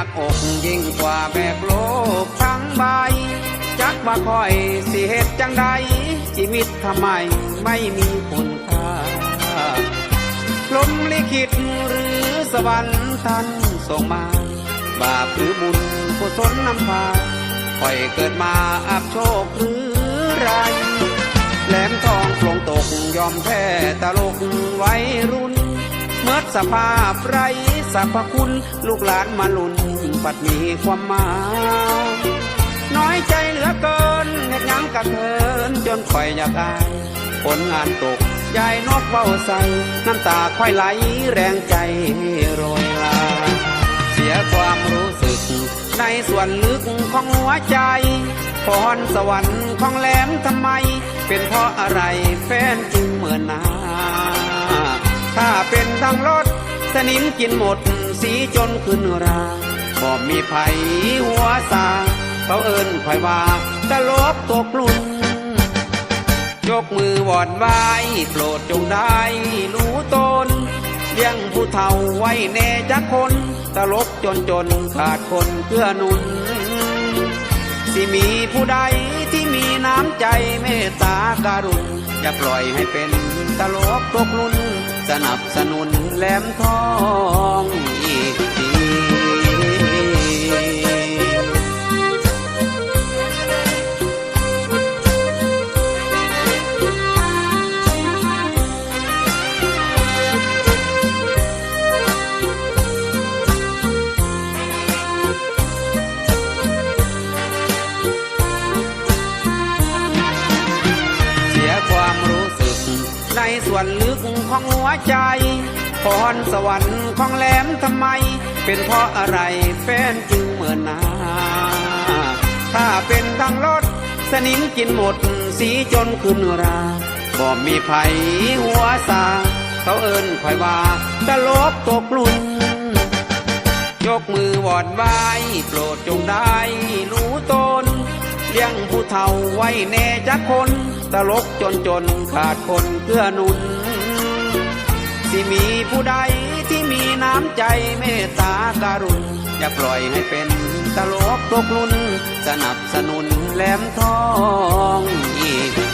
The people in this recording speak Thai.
ักอกยิ่งกว่าแบกโลกทั้งใบ จักว่าคอยสิเหตุจังใด ชีวิตทำไมไม่มีคุณค่าลมลิขิตหรือสวรรค์ท่านส่งมา บาปหรือบุญกุศลนำพาคอยเกิดมาอับโชคหรือไรแหลมทองโปลงตกยอมแพ้ตะลกไว้รุ่น เมื่อสภาพไรสรรพคุณ ลูกหลานมาลุนปัดมีความหมาย น้อยใจเหลือเกินเห็ดยังกระเทินจนคอยอยากอาย ผลงานตกยายนกเบ้าใส น้ำตาค่อยไหลแรงใจโรยลา เสียความรู้สึก ในส่วนลึกของหัวใจพรสวรรค์ของแหลมทำไม เป็นเพราะอะไรแฟนจึงเหมือนหนาถ้า เป็นดังรถ สนิมกินหมด สีจนขึ้นราบ่มีไผหัวสาเขาเอินไผว่าตลบตกลุนยกมือวอนไว้โปรดจงได้รู้ตนเลี้ยงผู้เฒ่าไว้แน่จักคน ตลกจนจนขาดคนเพื่อนุนสิมีผู้ใดที่มีน้ำใจเมตตาการุณอย่าปล่อยให้เป็นตลกตกลุน สนับสนุนแหลมทองอีก ส่วนลึกของหัวใจพรสวรรค์ของแหลมทำไม เป็นเพราะอะไรแฟนจึงเหมือนนา ถ้าเป็นดังรถสนิมกินหมดสีจนขึ้นราบ่มีไผหัวสาเขาเอิ้นคอยว่าตลบตกลุนยกมือวอนไว้โปรดจงได้รู้ตนเลี้ยงผู้เฒ่าไว้แน่จักคน ตลกจนจนขาดคนเพื่อหนุนสิมีผู้ใดที่มีน้ำใจเมตตาการุณอย่าปล่อยให้เป็นตลกตกลุนสนับสนุนแหลมทองอีก